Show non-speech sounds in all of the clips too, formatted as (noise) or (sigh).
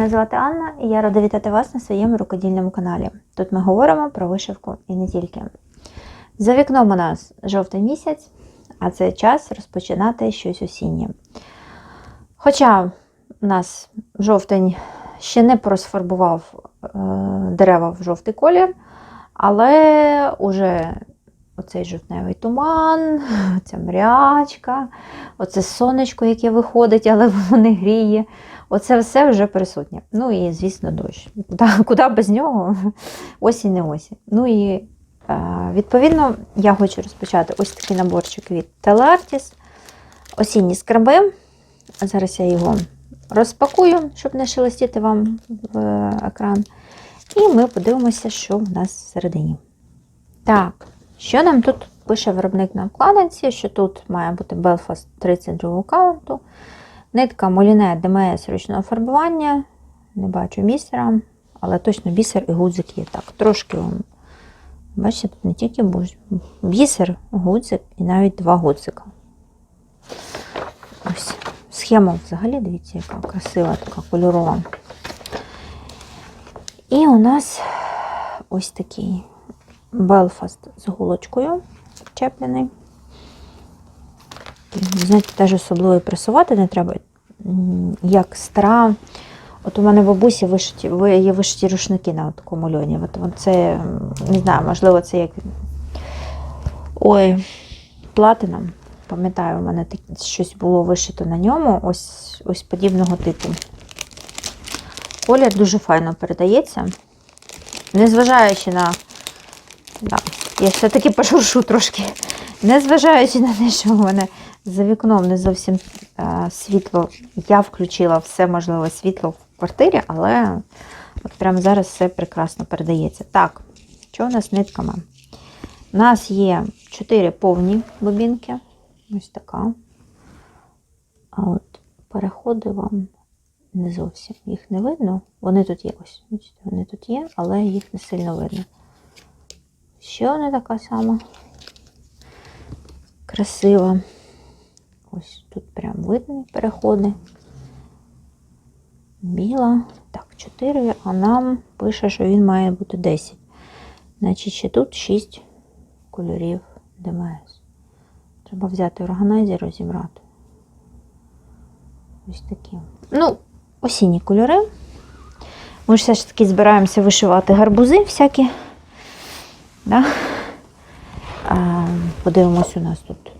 Мене звати Анна і я рада вітати вас на своєму рукодільному каналі. Тут ми говоримо про вишивку і не тільки. За вікном у нас жовтий місяць, а це час розпочинати щось осіннє. Хоча у нас жовтень ще не просфарбував е, дерева в жовтий колір, але уже оцей жовтневий туман, (laughs) ця мрячка, оце сонечко, яке виходить, але (laughs) воно не гріє. Оце все вже присутнє. Ну і, звісно, дощ. Куди, (laughs) куди без нього? Осінь не осінь. Ну і е, відповідно я хочу розпочати ось такий наборчик від Телартіс. Осінні скраби. Зараз я його розпакую, щоб не шелестіти вам в екран. І ми подивимося, що в нас всередині. Так, що нам тут пише виробник на вкладинці, що тут має бути Belfast 32 каунту. Нитка Моліне ДМС ручного фарбування. Не бачу бісера, але точно бісер і гудзик є. Так, трошки вам. Бачите, тут не тільки бісер, гудзик і навіть два гудзика. Ось. Схема взагалі, дивіться, яка красива, така кольорова. І у нас ось такий Белфаст з голочкою чеплений. Знаєте, теж особливо і пресувати не треба. Як стара. От у мене в бабусі вишиті, є вишиті рушники на такому льоні. От, це, не знаю, можливо, це як. Ой, платина. Пам'ятаю, у мене щось було вишито на ньому, ось, ось подібного типу. Колір дуже файно передається. Незважаючи на. Да, я все-таки пошуршу трошки. Незважаючи на те, що в мене за вікном не зовсім е, світло, я включила все можливе світло в квартирі, але от прямо зараз все прекрасно передається. Так, що у нас нитками? У нас є 4 повні бобінки. Ось така. А от переходи вам не зовсім. Їх не видно. Вони тут є ось. Вони тут є, але їх не сильно видно. Ще одна така сама красива. Ось тут прям видно переходи. Біла. Так, 4, а нам пише, що він має бути 10. Значить, ще тут 6 кольорів ДМС. Треба взяти органайзер розібрати. Ось такі. Ну, осінні кольори. Ми ж все ж таки збираємося вишивати гарбузи всякі. Да? А, подивимось, у нас тут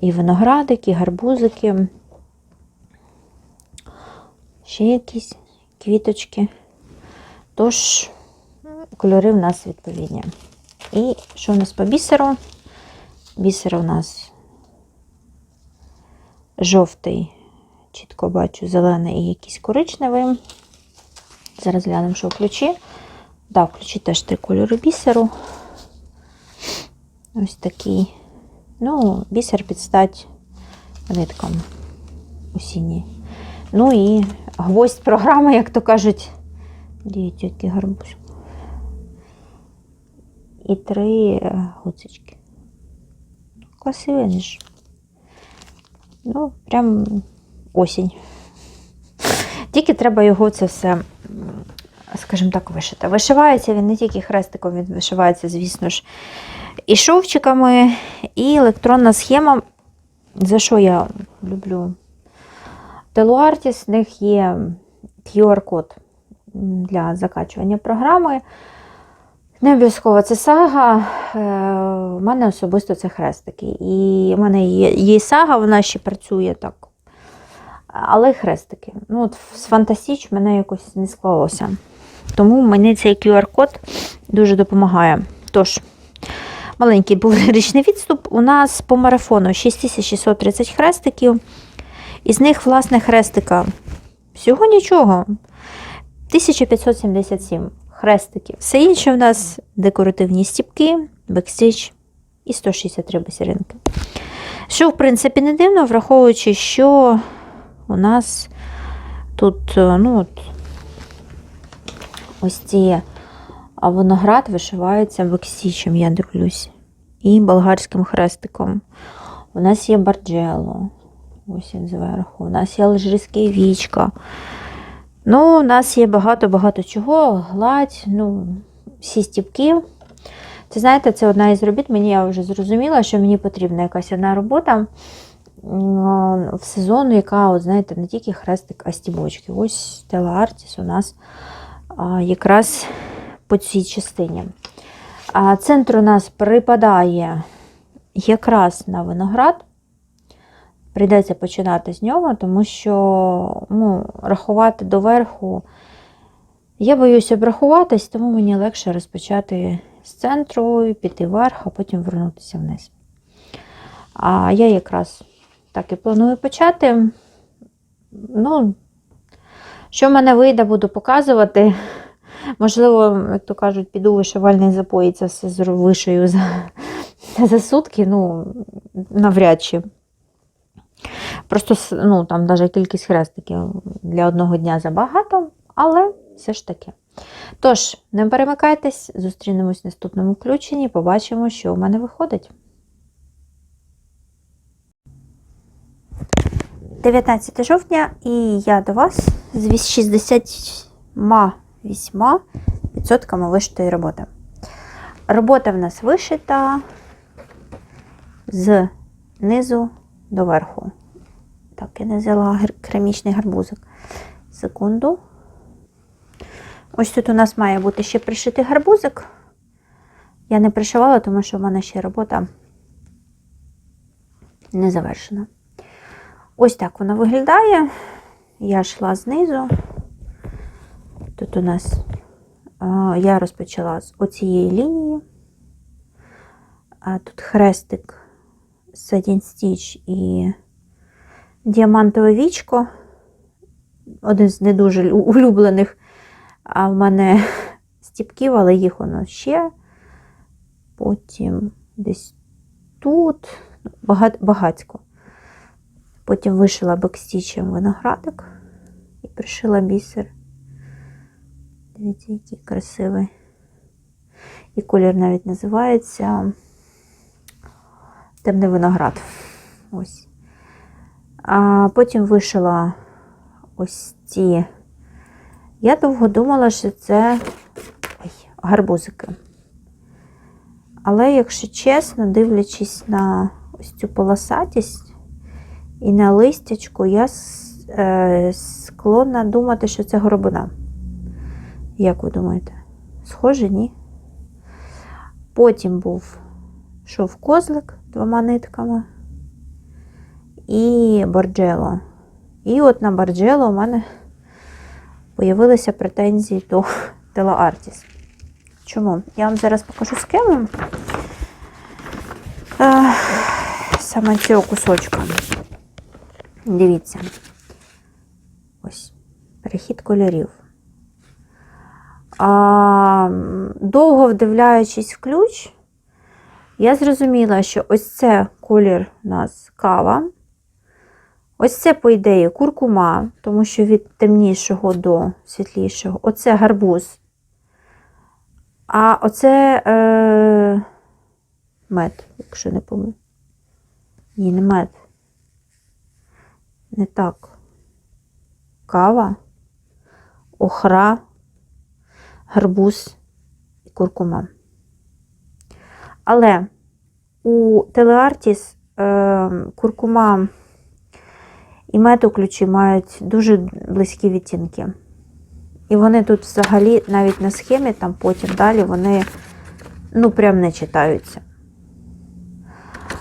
і виноградики, і гарбузики. Ще якісь квіточки. Тож, кольори в нас відповідні. І що у нас по бісеру? Бісер у нас жовтий, чітко бачу, зелений і якийсь коричневий. Зараз глянемо, що в ключі. Так, в ключі теж три кольори бісеру. Ось такий. Ну, бісер під стать ниткам осінній. Ну і гвоздь програми, як то кажуть. Дивіться, який гарбуз. І три е, гуцечки. Красивий ж. Ну, прям осінь. Тільки треба його це все, скажімо так, вишити. Вишивається він не тільки хрестиком, він вишивається, звісно ж, і шовчиками, і електронна схема. За що я люблю? Телуартіс, в них є QR-код для закачування програми. Не обов'язково це сага. Е, У мене особисто це хрестики. І в мене є, є сага, вона ще працює так. Але хрестики. Ну, от з Фантастіч мене якось не склалося. Тому мені цей QR-код дуже допомагає. Тож, маленький був (laughs) річний відступ. У нас по марафону 6630 хрестиків. Із них, власне, хрестика всього нічого. 1577 хрестиків. Все інше в нас декоративні стіпки, бекстіч і 163 бисеринки. Що, в принципі, не дивно, враховуючи, що у нас тут, е, ну, от, ось ці виноград вишивається бекстічем, я дивлюсь, і болгарським хрестиком. У нас є барджело, ось він зверху. У нас є алжирське вічка. Ну, у нас є багато-багато чого, гладь, ну, всі стіпки. Це знаєте, це одна із робіт. Мені я вже зрозуміла, що мені потрібна якась одна робота в сезон, яка, от, знаєте, не тільки хрестик, а стібочки. Ось Стела Артіс у нас якраз по цій частині. А центр у нас припадає якраз на виноград. Прийдеться починати з нього, тому що ну, рахувати доверху. Я боюся обрахуватись, тому мені легше розпочати з центру, піти вверх, а потім вернутися вниз. А я якраз так і планую почати. Ну, що в мене вийде, буду показувати. (laughs) Можливо, як то кажуть, піду вишивальний запої, це все вишию за, (laughs) за сутки, ну, навряд чи. Просто ну, там навіть кількість хрестиків для одного дня забагато, але все ж таки. Тож, не перемикайтесь, зустрінемось в наступному включенні, побачимо, що у мене виходить. 19 жовтня, і я до вас з 68% вишитої роботи. Робота в нас вишита з низу до верху. Так, я не взяла керамічний гарбузик. Секунду. Ось тут у нас має бути ще пришитий гарбузик. Я не пришивала, тому що в мене ще робота не завершена. Ось так вона виглядає. Я йшла знизу. Тут у нас я розпочала з оцієї лінії. А тут хрестик Satin Stitch і діамантове вічко. Один з не дуже улюблених а в мене стіпків, але їх воно ще. Потім десь тут бага- багацько. Потім вишила бекстічем виноградик і пришила бісер. Дивіться, який красивий. І колір навіть називається темний виноград. Ось. А потім вишила ось ці. Я довго думала, що це ой, гарбузики. Але, якщо чесно, дивлячись на ось цю полосатість і на листячку, я е, склонна думати, що це горобина. Як ви думаєте? Схоже, ні? Потім був шов козлик двома нитками і борджело. І от на борджело у мене появилися претензії до Тела Артіс. Чому? Я вам зараз покажу схему е, саме цього кусочка. Дивіться. Ось перехід кольорів. А, довго вдивляючись в ключ, я зрозуміла, що ось це колір у нас кава. Ось це, по ідеї, куркума, тому що від темнішого до світлішого. Оце гарбуз. А оце е, мед, якщо не помилю. Ні, не мед. Не так. Кава, охра, гарбуз і куркума. Але у Телеартіс е, куркума і мед у ключі мають дуже близькі відтінки. І вони тут взагалі навіть на схемі, там потім далі, вони ну прям не читаються.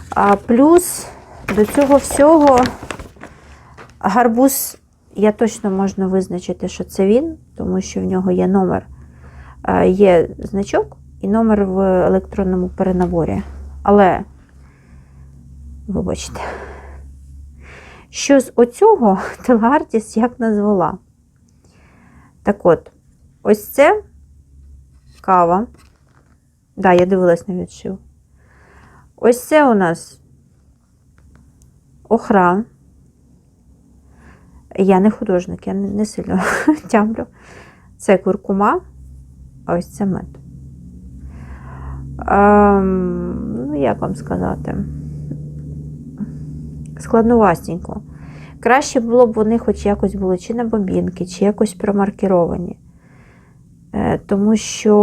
А плюс до цього всього гарбуз я точно можна визначити, що це він, тому що в нього є номер, е, є значок і номер в електронному перенаборі. Але, вибачте, що з оцього (laughs) Телеартіс як назвала? Так от, ось це кава. Да, я дивилась на відшив. Ось це у нас охра. Я не художник, я не, сильно (laughs) тямлю. Це куркума, а ось це мед. Ем, ну, як вам сказати? Складновастенько. Краще було б вони хоч якось були чи на бобінки, чи якось промаркіровані. Е, Тому що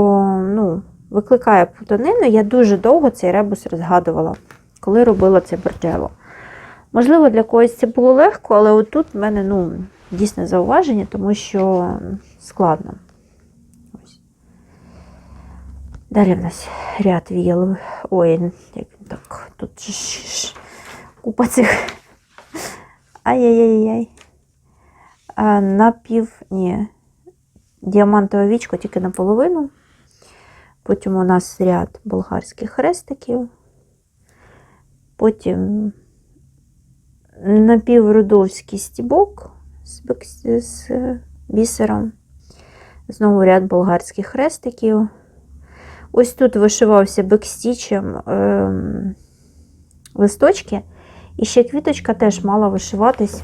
ну, викликає плутанину. Я дуже довго цей ребус розгадувала, коли робила це борджело. Можливо, для когось це було легко, але отут в мене ну, дійсне зауваження, тому що складно. Далі в нас ряд віял. Ой, як так, тут ж купа цих. Ай-яй-яй-яй. Напів, ні, діамантове вічко тільки наполовину. Потім у нас ряд болгарських хрестиків. Потім напіврудовський стібок з, бісером. Знову ряд болгарських хрестиків. Ось тут вишивався бекстічем ем, листочки. І ще квіточка теж мала вишиватись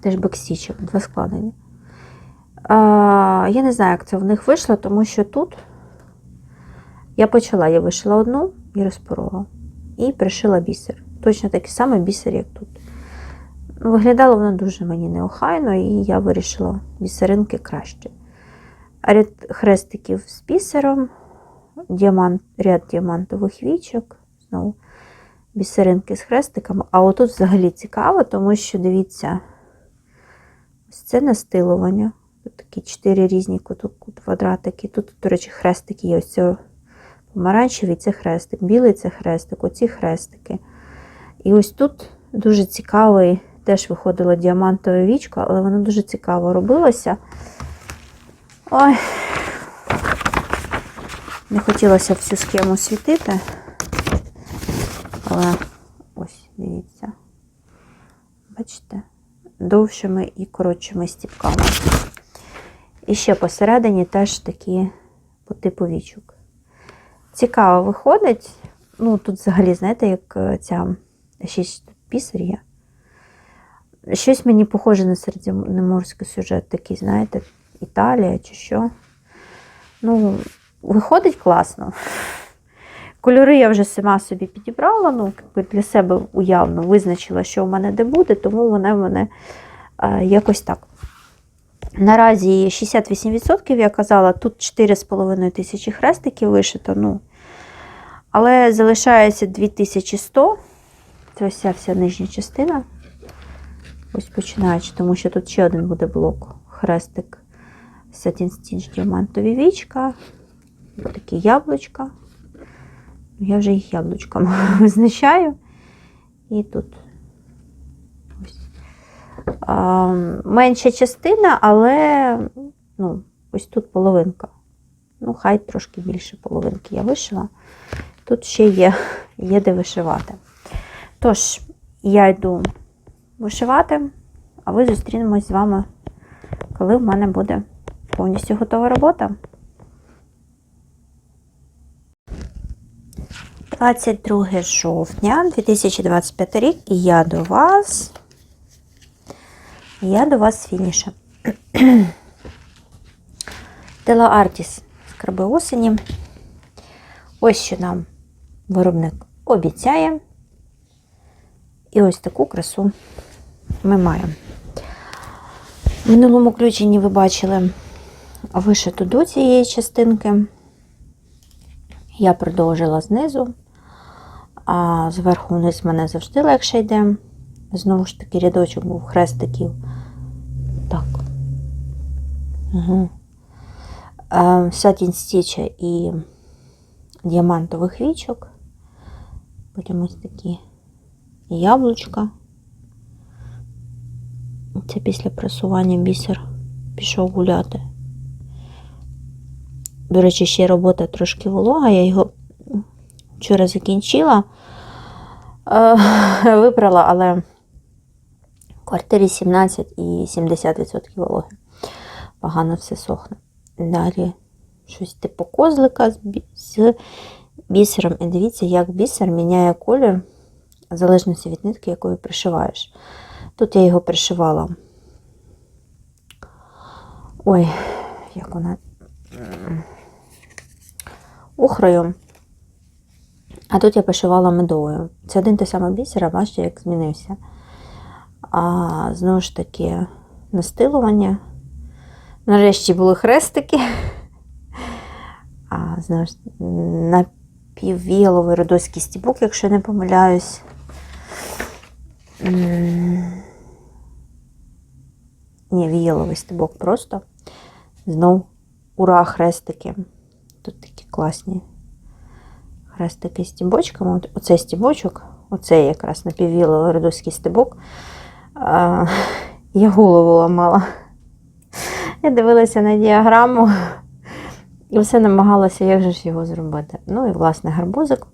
теж бекстічем, два складені. А, я не знаю, як це в них вийшло, тому що тут я почала, я вишила одну і розпорола. І пришила бісер. Точно такий самий бісер, як тут. Виглядало воно дуже мені неохайно, і я вирішила бісеринки краще. Ряд хрестиків з бісером, діамант, ряд діамантових вічок, знову бісеринки з хрестиками. А отут взагалі цікаво, тому що дивіться, ось це настилування. Тут такі чотири різні квадратики. Тут, до речі, хрестики є. Ось це помаранчевий це хрестик, білий це хрестик, оці хрестики. І ось тут дуже цікавий, теж виходило діамантове вічко, але воно дуже цікаво робилося. Ой, не хотілося всю схему світити. Але ось, дивіться. Бачите? Довшими і коротшими стіпками. І ще посередині теж такі по типу вічок. Цікаво виходить. Ну, тут взагалі, знаєте, як е, ця ще пісар є. Щось мені похоже на середземноморський сюжет, такий, знаєте, Італія чи що. Ну, виходить класно. Кольори я вже сама собі підібрала, ну, для себе уявно визначила, що в мене де буде, тому вони в мене е, якось так. Наразі 68% я казала, тут 4,5 тисячі хрестиків вишито. Ну, але залишається 2100. Це ось ця вся нижня частина. Ось починаючи, тому що тут ще один буде блок. Хрестик Satin Stitch діамантові вічка. Такі яблучка. Я вже їх яблучками (laughs) визначаю. І тут ось. А, менша частина, але ну, ось тут половинка. Ну, хай трошки більше половинки я вишила. Тут ще є, є де вишивати. Тож, я йду вишивати, а ви зустрінемось з вами, коли в мене буде повністю готова робота. 22 жовтня 2025 рік, і я до вас. Я до вас з фінішем. Тела (clears throat) Артіс скраби осені. Ось що нам виробник обіцяє. І ось таку красу ми маємо. В минулому включенні ви бачили вишиту до цієї частинки. Я продовжила знизу, а зверху вниз мене завжди легше йде. Знову ж таки, рядочок був хрестиків. Так. Угу. Сатін стіча і діамантових вічок. Потім ось такі яблучка. Це після пресування бісер пішов гуляти. До речі, ще робота трошки волога, я його вчора закінчила, Е, (laughs) випрала, але в квартирі 17 і 70% вологи. Погано все сохне. Далі щось типу козлика з бісером. І дивіться, як бісер міняє колір в залежності від нитки, якою пришиваєш. Тут я його пришивала. Ой, як вона. Охрою. А тут я пришивала медовою. Це один той самий бісер, а бачите, як змінився. А, знову ж таки, настилування. Нарешті були хрестики. А, знову ж напіввіяловий родоський стібок, якщо не помиляюсь. Ні, віяловий стебок просто. Знов ура, хрестики. Тут такі класні хрестики з стібочками. Оцей стібочок, оцей якраз напіввіяловий родоський стебок. А, я голову ламала. Я дивилася на діаграму і все намагалася, як же ж його зробити. Ну і, власне, гарбузик.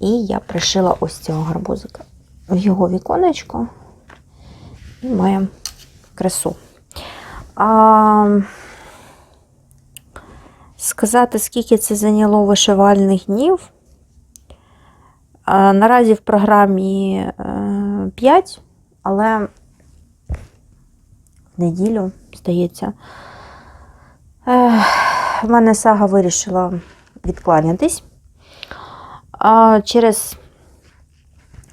І я пришила ось цього гарбузика в його віконечко і маємо красу. А, сказати, скільки це зайняло вишивальних днів. А, наразі в програмі е, 5, але в неділю, здається, е, в мене сага вирішила відкланятись. А через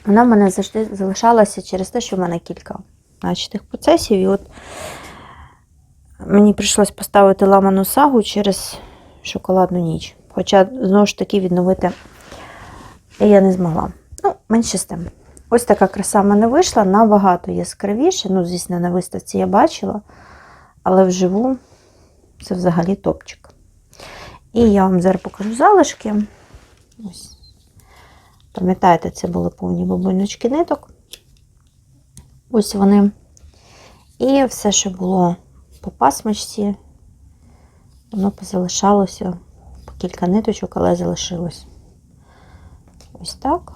вона в мене завжди залишалася через те, що в мене кілька начатих процесів. І от мені прийшлось поставити ламану сагу через шоколадну ніч. Хоча, знову ж таки, відновити я не змогла. Ну, менше з тим. Ось така краса в мене вийшла, набагато яскравіше. Ну, звісно, на виставці я бачила, але вживу це взагалі топчик. І я вам зараз покажу залишки. Ось. Пам'ятаєте, це були повні бабуночки ниток. Ось вони. І все, що було по пасмочці, воно позалишалося по кілька ниточок, але залишилось. Ось так.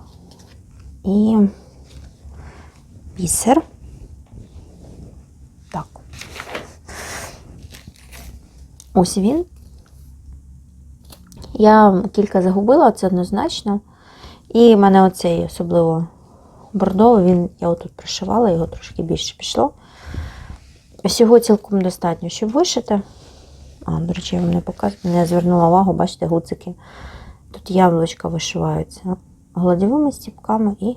І бісер. Так. Ось він. Я кілька загубила, це однозначно. І в мене оцей особливо бордовий, він, я отут пришивала, його трошки більше пішло. Всього цілком достатньо, щоб вишити. А, до речі, я вам не показую, не звернула увагу, бачите, гуцики. Тут яблучка вишиваються гладьовими стіпками і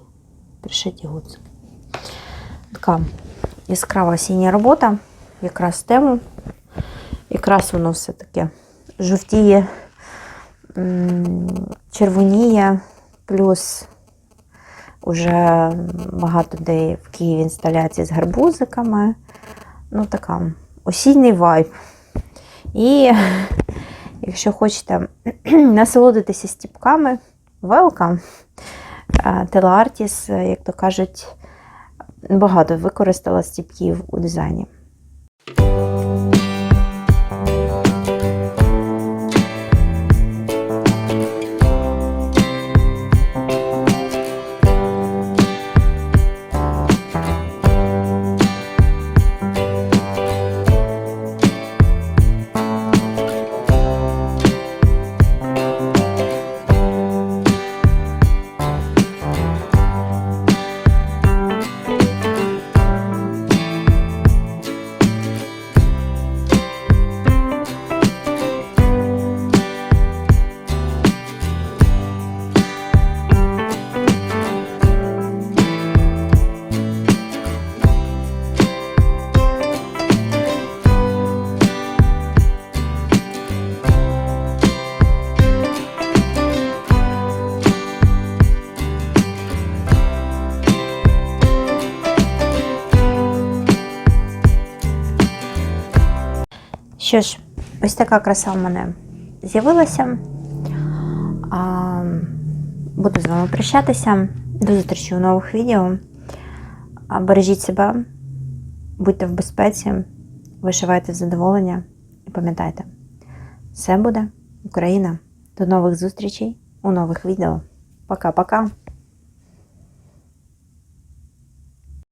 пришиті гуцики. Така яскрава осіння робота, якраз тему. Якраз воно все таке жовтіє, червоніє, плюс уже багато де в Києві інсталяції з гарбузиками. Ну, така осінній вайб. І (laughs) якщо хочете (clears throat) насолодитися стіпками, welcome. Телеартіс, як то кажуть, багато використала стіпків у дизайні. Що ж, ось така краса в мене з'явилася. Буду з вами прощатися. До зустрічі у нових відео. Бережіть себе, будьте в безпеці, вишивайте задоволення і пам'ятайте, все буде Україна. До нових зустрічей у нових відео. Пока-пока!